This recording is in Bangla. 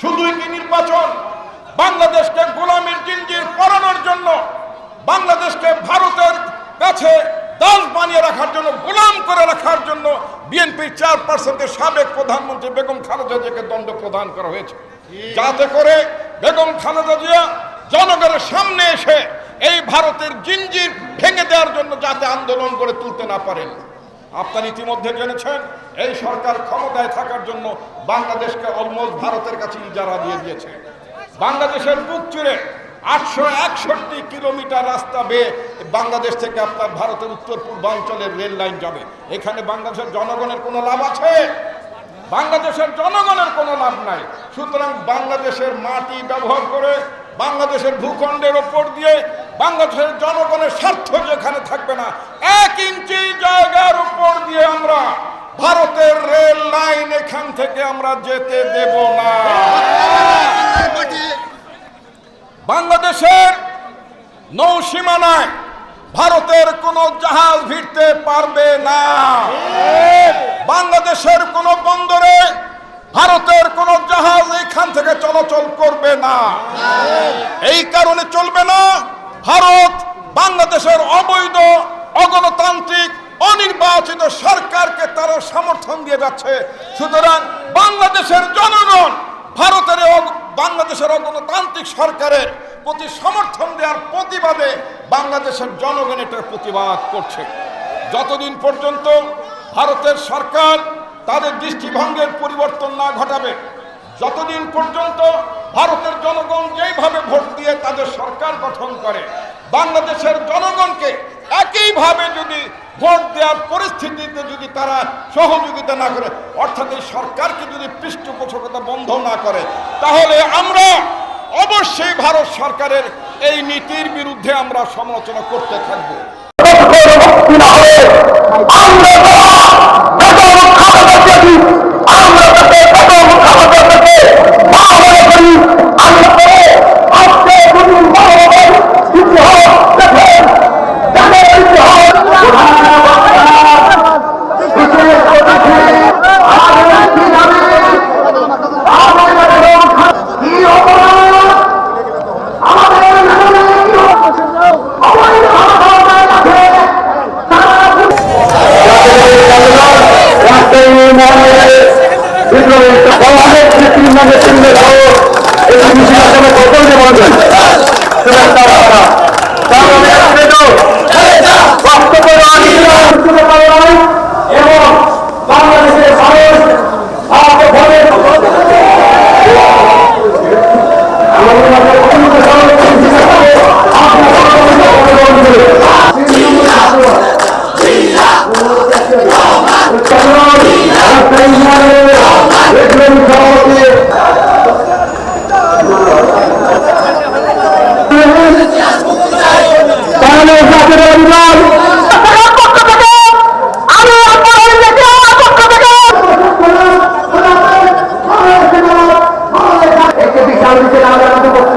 শুধুই কি নির্বাচন, বাংলাদেশকে গোলামের জিঞ্জির পরানোর জন্য, বাংলাদেশকে ভারতের কাছে দাস বানিয়ে রাখার জন্য, গোলাম করে রাখার জন্য বিএনপির চার পার্সেন্টের সাবেক প্রধানমন্ত্রী বেগম খালেদা জিয়াকে দণ্ড প্রদান করা হয়েছে। যাতে করে বেগম খালেদা জিয়া জনগণের সামনে এসে এই ভারতের জিঞ্জির ভেঙে দেওয়ার জন্য যাতে আন্দোলন করে তুলতে না পারেন। আপনারা ইতিমধ্যে জেনেছেন, এই সরকার ক্ষমতায় থাকার জন্য বাংলাদেশকে অলমোস্ট ভারতের কাছে ইজারা দিয়ে দিয়েছে। বাংলাদেশের বুক চুড়ে আটশো একষট্টি কিলোমিটার রাস্তা বেয়ে বাংলাদেশ থেকে আপনার ভারতের উত্তর পূর্বাঞ্চলের রেল লাইন যাবে। এখানে বাংলাদেশের জনগণের কোনো লাভ আছে? বাংলাদেশের জনগণের কোনো লাভ নাই। সুতরাং বাংলাদেশের মাটি ব্যবহার করে, বাংলাদেশের ভূখণ্ডের ওপর দিয়ে বাংলাদেশের জনগণের স্বার্থ যেখানে থাকবে না, এক ইঞ্চি জায়গার উপর দিয়ে আমরা ভারতের রেল লাইন এখান থেকে আমরা যেতে দেব না। বাংলাদেশের নৌসীমানায় ভারতের কোনো জাহাজ ভিড়তে পারবে না। বাংলাদেশের কোন বন্দরে ভারতের কোনো জাহাজ এইখান থেকে চলাচল করবে না। এই কারণে চলবে না। ভারত বাংলাদেশের অবৈধ, অগণতান্ত্রিক, অনির্বাচিত সরকারকে তারা সমর্থন দিয়ে যাচ্ছে। সুতরাং বাংলাদেশের জনগণ ভারতের বাংলাদেশের অগণতান্ত্রিক সরকারের প্রতি সমর্থন দেওয়ার প্রতিবাদে বাংলাদেশের জনগণ এটার প্রতিবাদ করছে। যতদিন পর্যন্ত ভারতের সরকার তাদের দৃষ্টিভঙ্গের পরিবর্তন না ঘটাবে। যতদিন পর্যন্ত ভারতের জনগণ যেইভাবে ভোট দিয়ে তাদের সরকার গঠন করে, বাংলাদেশের জনগণকে একইভাবে যদি ভোট দেওয়ার পরিস্থিতিতে যদি তারা সহযোগিতা না করে, অর্থাৎ এই সরকারকে যদি পৃষ্ঠপোষকতা বন্ধ না করে, তাহলে আমরা অবশ্যই ভারত সরকারের এই নীতির বিরুদ্ধে আমরা সমালোচনা করতে থাকব। এবং